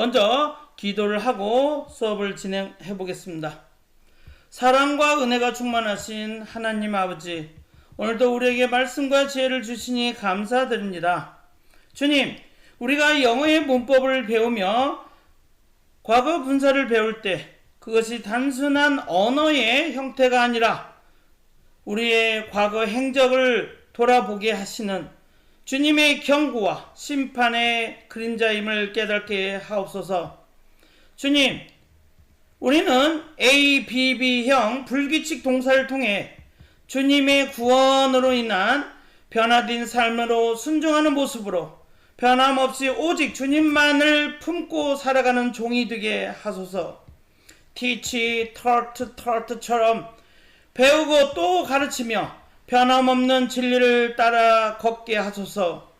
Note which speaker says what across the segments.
Speaker 1: 먼저 기도를 하고 수업을 진행해 보겠습니다. 사랑과 은혜가 충만하신 하나님 아버지, 오늘도 우리에게 말씀과 지혜를 주시니 감사드립니다. 주님, 우리가 영어의 문법을 배우며 과거 분사를 배울 때 그것이 단순한 언어의 형태가 아니라 우리의 과거 행적을 돌아보게 하시는 주님의 경고와 심판의 그림자임을 깨닫게 하옵소서. 주님, 우리는 ABB형 불규칙 동사를 통해 주님의 구원으로 인한 변화된 삶으로 순종하는 모습으로 변함없이 오직 주님만을 품고 살아가는 종이 되게 하소서. 티치, 터트, 터트처럼 배우고 또 가르치며 변함없는 진리를 따라 걷게 하소서.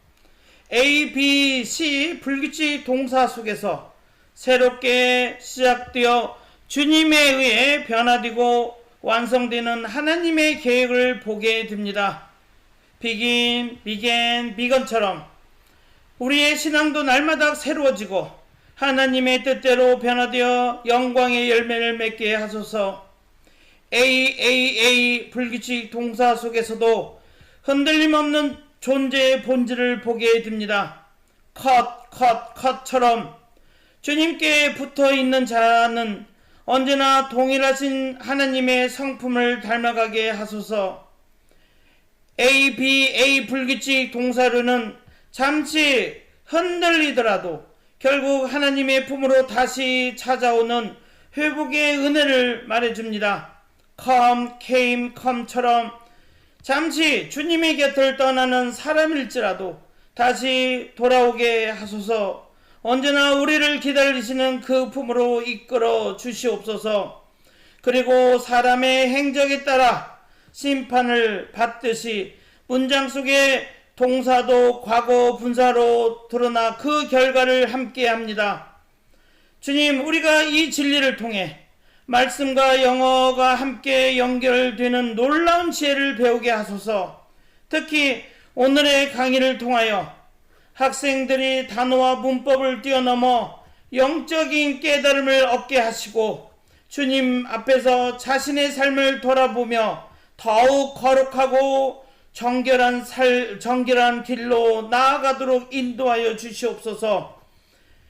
Speaker 1: A, B, C 불규칙 동사 속에서 새롭게 시작되어 주님에 의해 변화되고 완성되는 하나님의 계획을 보게 됩니다. 비긴, 비겐, 비건처럼 우리의 신앙도 날마다 새로워지고 하나님의 뜻대로 변화되어 영광의 열매를 맺게 하소서. AAA 불규칙 동사 속에서도 흔들림 없는 존재의 본질을 보게 됩니다. 컷, 컷, 컷처럼 주님께 붙어 있는 자는 언제나 동일하신 하나님의 성품을 닮아가게 하소서. ABA 불규칙 동사로는 잠시 흔들리더라도 결국 하나님의 품으로 다시 찾아오는 회복의 은혜를 말해줍니다. Come, came, come처럼 잠시 주님의 곁을 떠나는 사람일지라도 다시 돌아오게 하소서 언제나 우리를 기다리시는 그 품으로 이끌어 주시옵소서 그리고 사람의 행적에 따라 심판을 받듯이 문장 속에 동사도 과거 분사로 드러나 그 결과를 함께 합니다. 주님, 우리가 이 진리를 통해 말씀과 영어가 함께 연결되는 놀라운 지혜를 배우게 하소서. 특히 오늘의 강의를 통하여 학생들이 단어와 문법을 뛰어넘어 영적인 깨달음을 얻게 하시고 주님 앞에서 자신의 삶을 돌아보며 더욱 거룩하고 정결한 살, 정결한 길로 나아가도록 인도하여 주시옵소서.